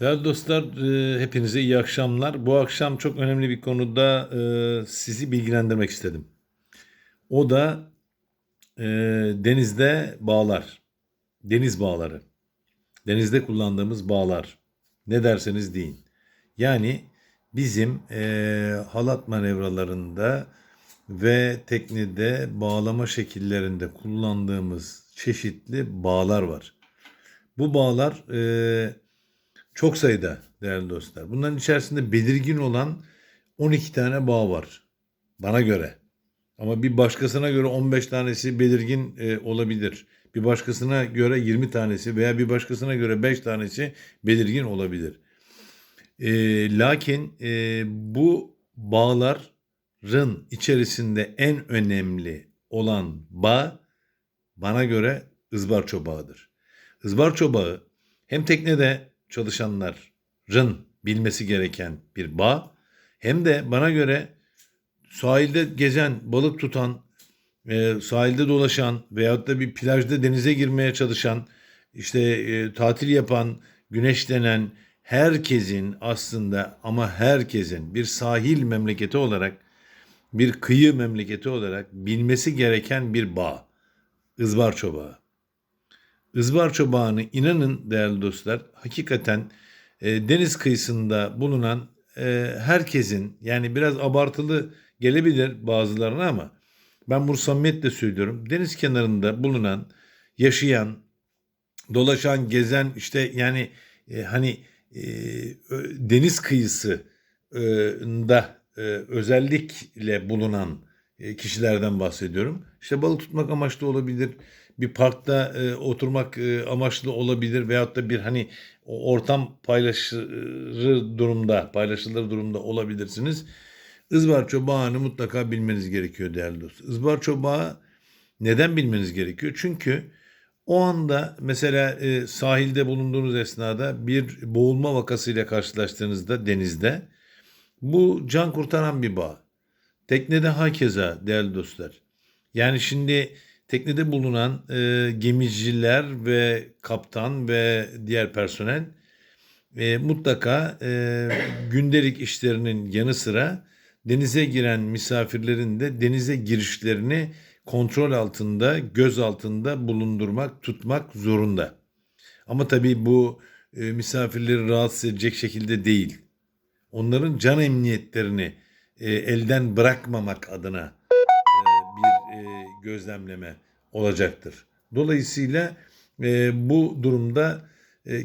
Değerli dostlar, e, hepinize iyi akşamlar. Bu akşam çok önemli bir konuda e, sizi bilgilendirmek istedim. O da e, denizde bağlar, deniz bağları, denizde kullandığımız bağlar. Ne derseniz deyin. Yani bizim halat manevralarında ve teknede bağlama şekillerinde kullandığımız çeşitli bağlar var. Bu bağlar e, çok sayıda değerli dostlar. Bunların içerisinde belirgin olan 12 tane bağ var. Bana göre. Ama bir başkasına göre 15 tanesi belirgin e, olabilir. Bir başkasına göre 20 tanesi veya bir başkasına göre 5 tanesi belirgin olabilir. E, lakin e, bu bağların içerisinde en önemli olan bağ bana göre ızbarço bağıdır. Izbarço bağı hem teknede çalışanların bilmesi gereken bir bağ hem de bana göre sahilde gezen, balık tutan, e, sahilde dolaşan veyahut da bir plajda denize girmeye çalışan, işte e, tatil yapan, güneşlenen herkesin aslında ama herkesin bir sahil memleketi olarak, bir kıyı memleketi olarak bilmesi gereken bir bağ. Izbarço bağı. Izbarço Bağı'nı inanın değerli dostlar hakikaten e, deniz kıyısında bulunan e, herkesin yani biraz abartılı gelebilir bazılarına ama ben bunu samimiyetle söylüyorum. Deniz kenarında bulunan, yaşayan, dolaşan, gezen işte yani e, hani e, deniz kıyısında e, özellikle bulunan kişilerden bahsediyorum. İşte balık tutmak amaçlı olabilir, bir parkta e, oturmak e, amaçlı olabilir veyahut da bir hani ortam paylaşılır durumda, paylaşılır durumda olabilirsiniz. Izbarço bağını mutlaka bilmeniz gerekiyor değerli dostlar. Izbarço bağı neden bilmeniz gerekiyor? Çünkü o anda mesela e, sahilde bulunduğunuz esnada bir boğulma vakasıyla karşılaştığınızda denizde bu can kurtaran bir bağ. Teknede hakeza değerli dostlar. Yani şimdi teknede bulunan e, gemiciler ve kaptan ve diğer personel e, mutlaka e, gündelik işlerinin yanı sıra denize giren misafirlerin de denize girişlerini kontrol altında, göz altında bulundurmak, tutmak zorunda. Ama tabii bu e, misafirleri rahatsız edecek şekilde değil. Onların can emniyetlerini e, elden bırakmamak adına e, bir e, gözlemleme olacaktır. Dolayısıyla bu durumda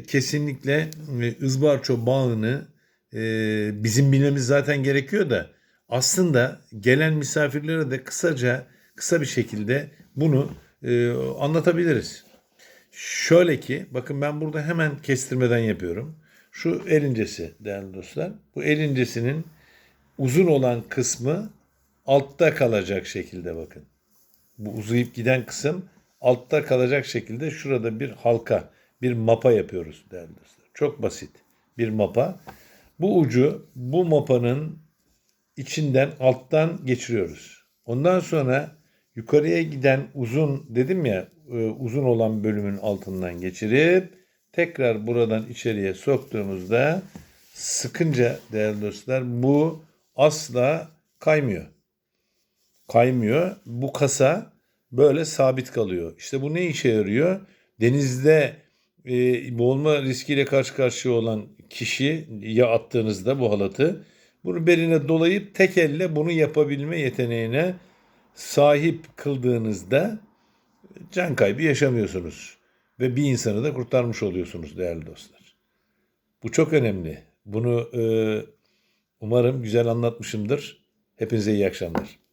kesinlikle e, ızbarço bağını bizim bilmemiz zaten gerekiyor da aslında gelen misafirlere de kısaca kısa bir şekilde bunu anlatabiliriz. Şöyle ki bakın ben burada hemen kestirmeden yapıyorum. Şu el incesi değerli dostlar. Bu el incesinin uzun olan kısmı altta kalacak şekilde bakın. Bu uzayıp giden kısım altta kalacak şekilde şurada bir halka, bir mapa yapıyoruz değerli dostlar. Çok basit bir mapa. Bu ucu bu mapanın içinden alttan geçiriyoruz. Ondan sonra yukarıya giden uzun dedim ya e, uzun olan bölümün altından geçirip tekrar buradan içeriye soktuğumuzda sıkınca değerli dostlar bu asla kaymıyor. Kaymıyor. Bu kasa böyle sabit kalıyor. İşte bu ne işe yarıyor? Denizde e, boğulma riskiyle karşı karşıya olan kişi ya attığınızda bu halatı bunu beline dolayıp tek elle bunu yapabilme yeteneğine sahip kıldığınızda can kaybı yaşamıyorsunuz. Ve bir insanı da kurtarmış oluyorsunuz değerli dostlar. Bu çok önemli. Bunu e, umarım güzel anlatmışımdır. Hepinize iyi akşamlar.